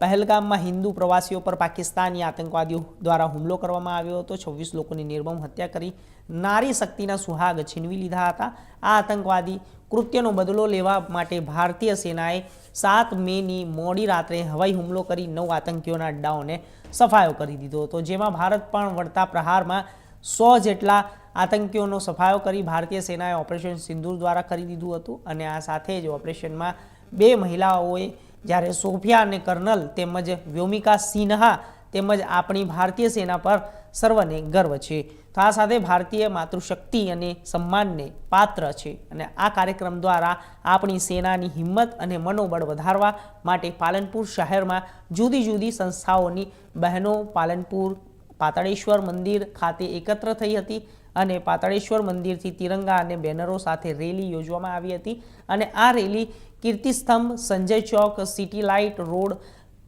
પહેલગામમાં હિન્દુ પ્રવાસીઓ પર પાકિસ્તાની આતંકવાદીઓ દ્વારા હુમલો કરવામાં આવ્યો હતો. છવ્વીસ લોકોની નિર્મમ હત્યા કરી નારી શક્તિના સુહાગ છીનવી લીધા હતા. આ આતંકવાદી કૃત્યનો બદલો લેવા માટે ભારતીય સેનાએ સાત મેની મોડી રાત્રે હવાઈ હુમલો કરી નવ આતંકીઓના અડ્ડાઓને સફાયો કરી દીધો હતો. જેમાં ભારત પણ વળતા પ્રહારમાં સો જેટલા આતંકીઓનો સફાયો કરી ભારતીય સેનાએ ઓપરેશન સિંદૂર દ્વારા કરી દીધું હતું અને આ સાથે જ ઓપરેશનમાં બે મહિલાઓએ જ્યારે સોફિયા અને કર્નલ તેમજ વ્યોમિકા સિન્હા તેમજ આપણી ભારતીય સેના પર સર્વને ગર્વ છે. તો આ સાથે ભારતીય માતૃશક્તિ અને સન્માનને પાત્ર છે અને આ કાર્યક્રમ દ્વારા આપણી સેનાની હિંમત અને મનોબળ વધારવા માટે પાલનપુર શહેરમાં જુદી જુદી સંસ્થાઓની બહેનો પાલનપુર, પાતાળેશ્વર મંદિર ખાતે એકત્ર થઈ હતી અને પાતાળેશ્વર મંદિરથી તિરંગા અને બેનરો સાથે રેલી યોજવામાં આવી હતી અને આ રેલી કીર્તિસ્તંભ સંજય ચોક, city light road,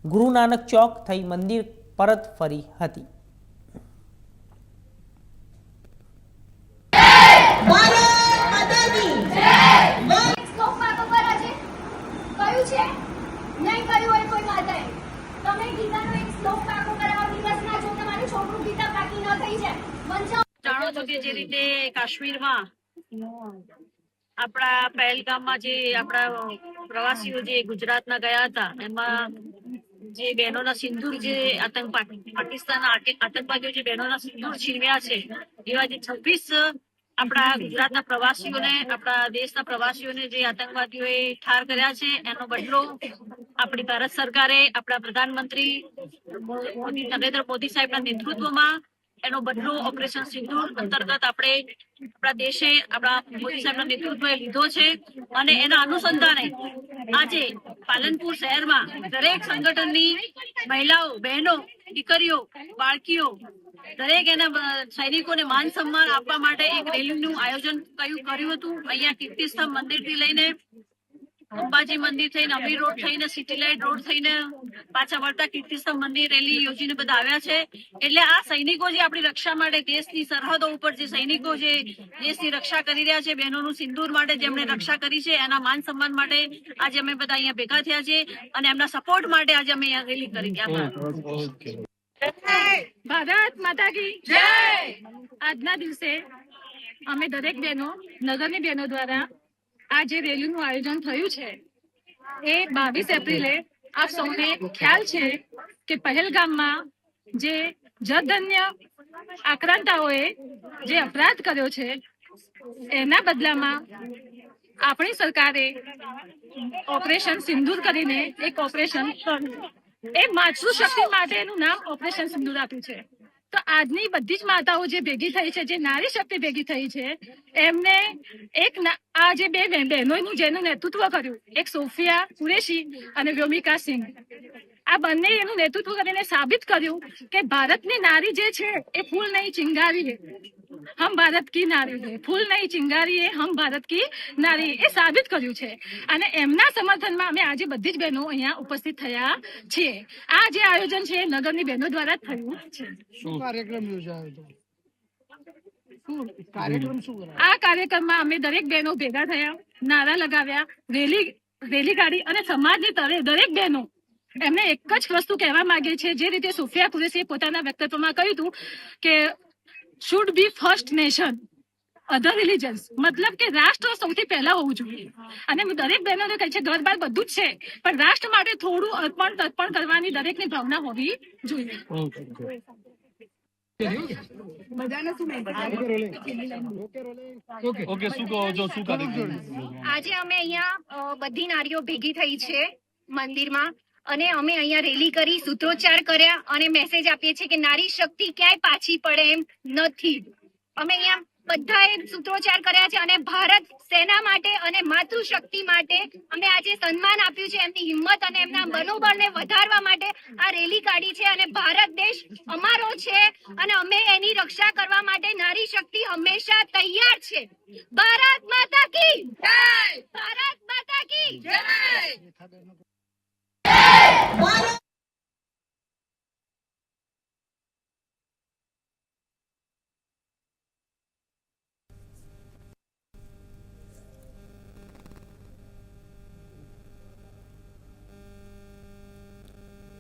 Guru Nanak ચોક થઈ મંદિર પરત ફરી હતી. જાણો છો કે જે રીતે કાશ્મીરમાં આપણા પહેલગામમાં જે આપણા પ્રવાસીઓ જે ગુજરાતના ગયા હતા, એમાં જે બહેનોના સિંદૂર જે આતંક પાકિસ્તાન આતંકવાદીઓ જે બહેનોના સિંદૂર છીનવ્યા છે, એવા જે છવ્વીસ આપણા ગુજરાતના પ્રવાસીઓને, આપણા દેશના પ્રવાસીઓને જે આતંકવાદીઓએ ઠાર કર્યા છે, એનો બદલો આપણી ભારત સરકારે, આપણા પ્રધાનમંત્રી મોદી, નરેન્દ્ર મોદી સાહેબના નેતૃત્વમાં એનો બદલો ઓપરેશન સિંદૂર અંતર્ગત આપણે આપણા દેશે આપણા મોદી સાહેબના નેતૃત્વએ લીધો છે અને એના અનુસંધાને આજે પાલનપુર શહેરમાં દરેક સંગઠનની મહિલાઓ, બહેનો, દીકરીઓ, બાળકીઓ દરેક એના સૈનિકોને માન સન્માન આપવા માટે એક રેલીનું આયોજન કયું કર્યું હતું? અહીંયા કીર્તિસ્તંભ મંદિરથી લઈને અંબાજી મંદિર થઈને અમીર રોડ થઈને સિટી લાઇટ રોડ થઈને પાછા વળતા કીર્તિસ્તંભ મંદિર રેલી યોજીને બધા આવ્યા છે. એટલે આ સૈનિકો જે આપણી રક્ષા માટે દેશની સરહદો ઉપર જે સૈનિકો જે દેશની રક્ષા કરી રહ્યા છે બહેનોનું સિંદૂર માટે જેમણે રક્ષા કરી છે એના માન સન્માન માટે આજે અમે બધા અહીંયા ભેગા થયા છે અને એમના સપોર્ટ માટે આજે અમે અહીંયા રેલી કરી આભાર ભારત માતા કી જય! આજના દિવસે અમે દરેક બહેનો નગરની બહેનો દ્વારા આ જે રેલીનું આયોજન થયું છે, એ બાવીસ એપ્રિલે આપ સૌને ખ્યાલ છે કે પહેલગામમાં જે જધન્ય આક્રાંતાઓએ જે અપરાધ કર્યો છે, એના બદલામાં આપણી સરકારે ઓપરેશન સિંદૂર કરીને એક ઓપરેશન કર્યું. એ માતૃશક્તિ માટેનું નામ ઓપરેશન સિંદૂર આપ્યું છે. તો આજની બધી જ માતાઓ જે ભેગી થઈ છે, જે નારી શક્તિ ભેગી થઈ છે, એમને એક આ જે બે બહેન- બહેનોનું જેનું નેતૃત્વ કર્યું, એક સોફિયા કુરેશી અને વ્યોમિકા સિંહ આ બંને એનું નેતૃત્વ કરીને સાબિત કર્યું કે ભારતની નારી જે છે એ ફૂલ નહીં ચિંગારી હે. હમ ભારત કી નારી હે. ફૂલ નહીં ચિંગારી હે હમ ભારત કી નારી એ સાબિત કર્યું છે. અને એમના સમર્થનમાં અમે આજે બધી જ બહેનો અહીંયા ઉપસ્થિત થયા છીએ. આ જે આયોજન છે નગરની બહેનો દ્વારા થયું છે. શું કાર્યક્રમ યોજાયો હતો? આ કાર્યક્રમમાં અમે દરેક બહેનો ભેગા થયા નારા લગાવ્યા રેલી રેલી ગાડી અને સમાજની તરે દરેક બહેનો એમને એક જ વસ્તુ કહેવા માંગે છે જે રીતે સુફિયા કુરેશીએ પોતાના વ્યક્તિત્વમાં કહ્યું હતું કે should be first nation other religions મતલબ કે રાષ્ટ્ર સૌથી પહેલા હોવું જોઈએ. અને હું દરેક બહેનોને કહે છે ઘર બાર બધું જ છે પણ રાષ્ટ્ર માટે થોડું અર્પણ તર્પણ કરવાની દરેકની ભાવના હોવી જોઈએ. આજે અમે અહીંયા બધી નારીઓ ભેગી થઈ છે મંદિરમાં. અને અમે અહીંયા રેલી કરી, સૂત્રોચ્ચાર કર્યા અને મેસેજ આપીએ છીએ કે નારી શક્તિ ક્યાંય પાછી પડે એમ નથી. અમે અહીંયા બધાએ સૂત્રોચ્ચાર કર્યા છે અને ભારત સેના માટે અને માતૃશક્તિ માટે અમે આજે સન્માન આપ્યું છે, એમની હિંમત અને એમના મનોબળને વધારવા માટે આ રેલી કાઢી છે અને ભારત દેશ અમારો છે અને અમે એની રક્ષા કરવા માટે નારી શક્તિ હંમેશા તૈયાર છે. ભારત માતા કી ભારત માતા કી ભારત